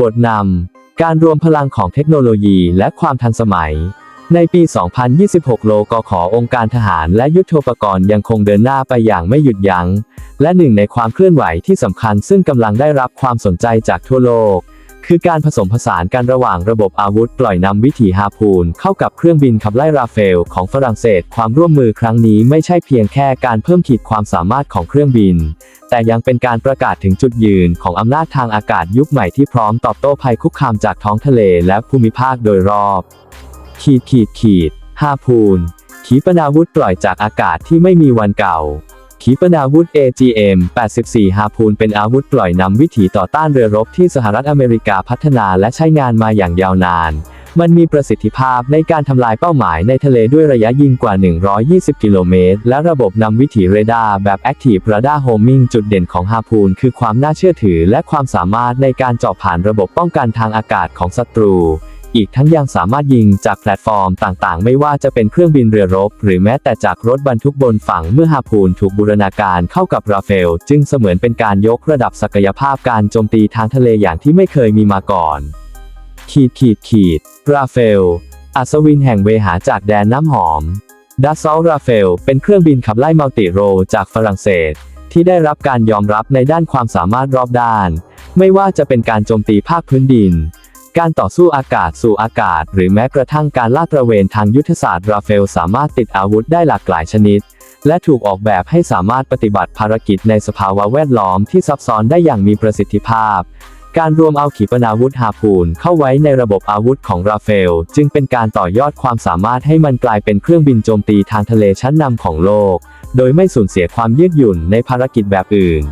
บทนำ การรวมพลังของเทคโนโลยีและความทันสมัย ในปี 2026 โลกขอองค์การทหารและยุทโธปกรณ์ยังคงเดินหน้าไปอย่างไม่หยุดยัง้ง และหนึ่งในความเคลื่อนไหวที่สำคัญซึ่งกำลังได้รับความสนใจจากทั่วโลก คือการผสมผสานกันระหว่างระบบอาวุธปล่อยนำวิถีฮาพูนเข้ากับเครื่องบินขับไล่ราเฟลของฝรั่งเศส ความร่วมมือครั้งนี้ไม่ใช่เพียงแค่การเพิ่มขีดความสามารถของเครื่องบิน แต่ยังเป็นการประกาศถึงจุดยืนของอำนาจทางอากาศยุคใหม่ที่พร้อมตอบโต้ภัยคุกคามจากท้องทะเลและภูมิภาคโดยรอบ ขีดขีดขีดฮาพูนขีปนาวุธปล่อยจากอากาศที่ไม่มีวันเก่า ขีปนาวุธ AGM 84 ฮาพูนเป็นอาวุธปล่อยนำวิถีต่อต้านเรือรบที่สหรัฐอเมริกาพัฒนาและใช้งานมาอย่างยาวนาน มันมีประสิทธิภาพในการทำลายเป้าหมายในทะเลด้วยระยะยิงกว่า 120 กิโลเมตร และระบบนำวิถีเรดาร์แบบ Active Radar Homing จุดเด่นของฮาพูนคือความน่าเชื่อถือและความสามารถในการเจาะผ่านระบบป้องกันทางอากาศของศัตรู อีกทั้งยังสามารถยิงจากแพลตฟอร์มต่างๆ ไม่ว่าจะเป็นเครื่องบินเรือรบ หรือแม้แต่จากรถบรรทุกบนฝั่งเมื่อฮาพูนถูกบูรณาการเข้ากับราเฟล จึงเสมือนเป็นการยกระดับศักยภาพการโจมตีทางทะเลอย่างที่ไม่เคยมีมาก่อน ขีดขีดขีด ราเฟล อัศวินแห่งเวหาจากแดนน้ำหอมดัสซอลราเฟล เป็นเครื่องบินขับไล่มัลติโรจากฝรั่งเศส ที่ได้รับการยอมรับในด้านความสามารถรอบด้าน ไม่ว่าจะเป็นการโจมตีภาคพื้นดิน การต่อสู้อากาศสู่อากาศ หรือแม้กระทั่งการลาดตระเวนทางยุทธศาสตร์ราเฟลสามารถติดอาวุธได้หลากหลายชนิด และถูกออกแบบให้สามารถปฏิบัติภารกิจในสภาวะแวดล้อมที่ซับซ้อนได้อย่างมีประสิทธิภาพ การรวมเอาขีปนาวุธฮาพูนเข้าไว้ในระบบอาวุธของราเฟล จึงเป็นการต่อยอดความสามารถให้มันกลายเป็นเครื่องบินโจมตีทางทะเลชั้นนำของโลก โดยไม่สูญเสียความยืดหยุ่นในภารกิจแบบอื่น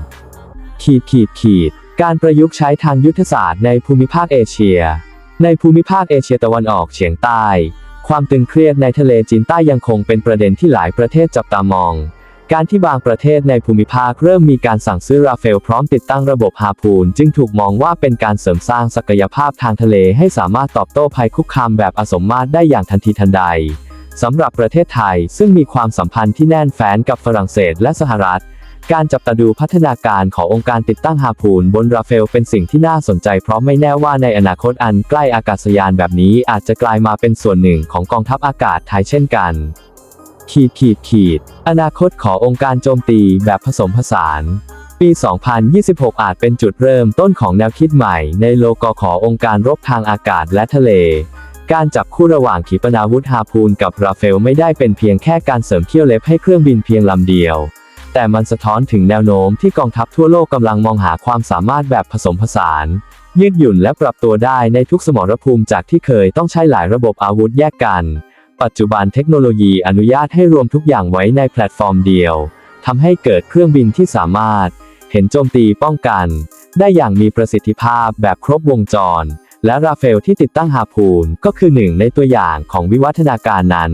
ขีดขีดขีด การประยุกต์ใช้ทางยุทธศาสตร์ในภูมิภาคเอเชีย ในภูมิภาคเอเชียตะวันออกเฉียงใต้ ความตึงเครียดในทะเลจีนใต้ยังคงเป็นประเด็นที่หลายประเทศจับตามอง การที่บางประเทศในภูมิภาคเริ่มมีการสั่งซื้อราเฟลพร้อมติดตั้งระบบฮาพูน จึงถูกมองว่าเป็นการเสริมสร้างศักยภาพทางทะเลให้สามารถตอบโต้ภัยคุกคามแบบอสมมาตรได้อย่างทันทีทันใดสำหรับประเทศไทยซึ่งมีความสัมพันธ์ที่แน่นแฟ้นกับฝรั่งเศสและสหรัฐ การจับตาดูพัฒนาการขององค์การติดตั้งฮาพูนบนราเฟลเป็นสิ่งที่น่าสนใจเพราะไม่แน่ว่าในอนาคตอันใกล้อากาศยานแบบนี้อาจจะกลายมาเป็นส่วนหนึ่งของกองทัพอากาศไทยเช่นกัน ขีดขีดขีด อนาคตขององค์การโจมตีแบบผสมผสาน ปี 2026 อาจเป็นจุดเริ่มต้นของแนวคิดใหม่ ในโลกขององค์การรบทางอากาศและทะเลการจับคู่ระหว่างขีปนาวุธฮาพูนกับราเฟลไม่ได้เป็นเพียงแค่การเสริมเขี้ยวเล็บให้เครื่องบินเพียงลำเดียว แต่มันสะท้อนถึงแนวโน้มที่กองทัพทั่วโลกกำลังมองหาความสามารถแบบผสมผสาน ยืดหยุ่นและปรับตัวได้ในทุกสมรภูมิจากที่เคยต้องใช้หลายระบบอาวุธแยกกัน ปัจจุบันเทคโนโลยีอนุญาตให้รวมทุกอย่างไว้ในแพลตฟอร์มเดียวทำให้เกิดเครื่องบินที่สามารถ เห็นโจมตีป้องกัน ได้อย่างมีประสิทธิภาพแบบครบวงจร และราเฟลที่ติดตั้งฮาพูนก็คือหนึ่งในตัวอย่างของวิวัฒนาการนั้น